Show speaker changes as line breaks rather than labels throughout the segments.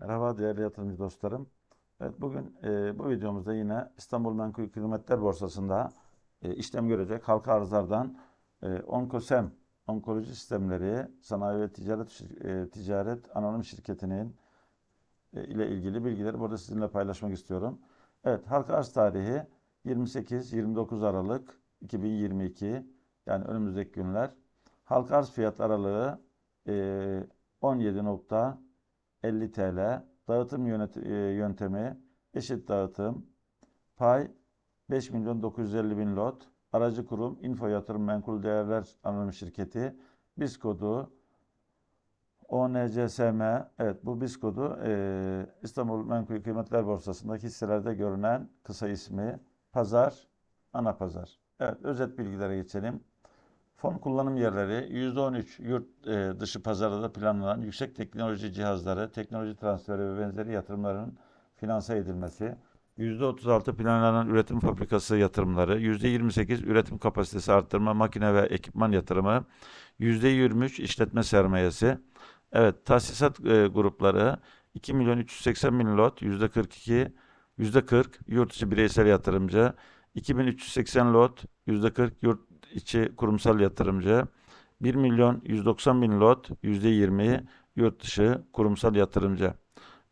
Merhaba değerli yatırımcı dostlarım. Evet bugün e, bu videomuzda yine İstanbul Menkul Kıymetler Borsası'nda e, işlem görecek halka arzlardan e, Onkosem Onkoloji Sistemleri Sanayi ve Ticaret e, Ticaret Anonim Şirketi'nin e, ile ilgili bilgileri burada sizinle paylaşmak istiyorum. Evet halka arz tarihi 28-29 Aralık 2022 yani önümüzdeki günler. Halka arz fiyat aralığı e, 17.50 TL. Dağıtım e, yöntemi eşit dağıtım. Pay 5 milyon 950 bin lot. Aracı kurum Info Yatırım Menkul Değerler Anonim Şirketi. BIS kodu ONCSM. Evet bu BIS kodu e, İstanbul Menkul Kıymetler Borsası'ndaki hisselerde görünen kısa ismi. Pazar, ana pazar. Evet özet bilgilere geçelim. Fon kullanım yerleri %13 yurt e, dışı pazarda planlanan yüksek teknoloji cihazları, teknoloji transferi ve benzeri yatırımların finanse edilmesi. %36 planlanan üretim fabrikası yatırımları, %28 üretim kapasitesi arttırma, makine ve ekipman yatırımı, %23 işletme sermayesi. Evet, tahsisat e, grupları 2 milyon 380 bin lot, %42, %40 yurt içi bireysel yatırımcı, 2380 lot, %40 yurt içi kurumsal yatırımcı, 1 milyon 190 bin lot, %20 yurt dışı kurumsal yatırımcı.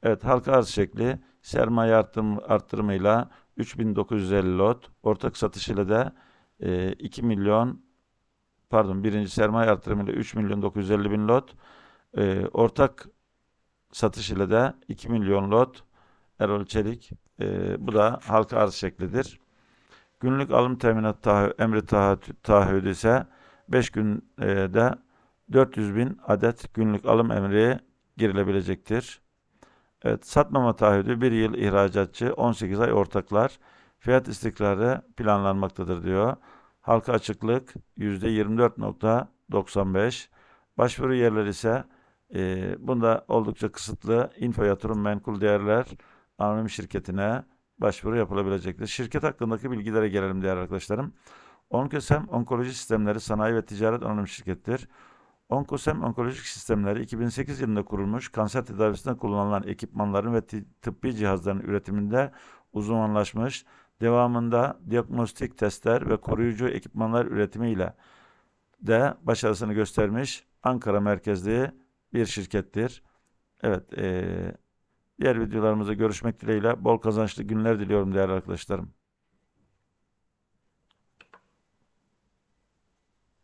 Evet, halka arz şekli sermaye artırım, arttırımıyla 3950 lot, ortak satışıyla da e, 2 milyon pardon birinci sermaye artırımıyla 3 milyon 950 bin lot, e, ortak satışıyla da 2 milyon lot Erol Çelik. E, bu da halka arz şeklidir. Günlük alım teminat emri taahhüdü ise 5 günde 400 bin adet günlük alım emri girilebilecektir. Evet, satmama taahhüdü 1 yıl ihracatçı, 18 ay ortaklar. Fiyat istikrarı planlanmaktadır diyor. Halka açıklık %24.95. Başvuru yerleri ise e, bunda oldukça kısıtlı. Info Yatırım Menkul Değerler Anonim Şirketi'ne başvuru yapılabilecektir. Şirket hakkındaki bilgilere gelelim değerli arkadaşlarım. Onkosem Onkoloji Sistemleri Sanayi ve Ticaret Anonim Şirkettir. Onkosem Onkolojik Sistemleri 2008 yılında kurulmuş kanser tedavisinde kullanılan ekipmanların ve tıbbi cihazların üretiminde uzmanlaşmış, devamında diagnostik testler ve koruyucu ekipmanlar üretimiyle de başarısını göstermiş Ankara merkezli bir şirkettir. Evet, eee Diğer videolarımızda görüşmek dileğiyle bol kazançlı günler diliyorum değerli arkadaşlarım.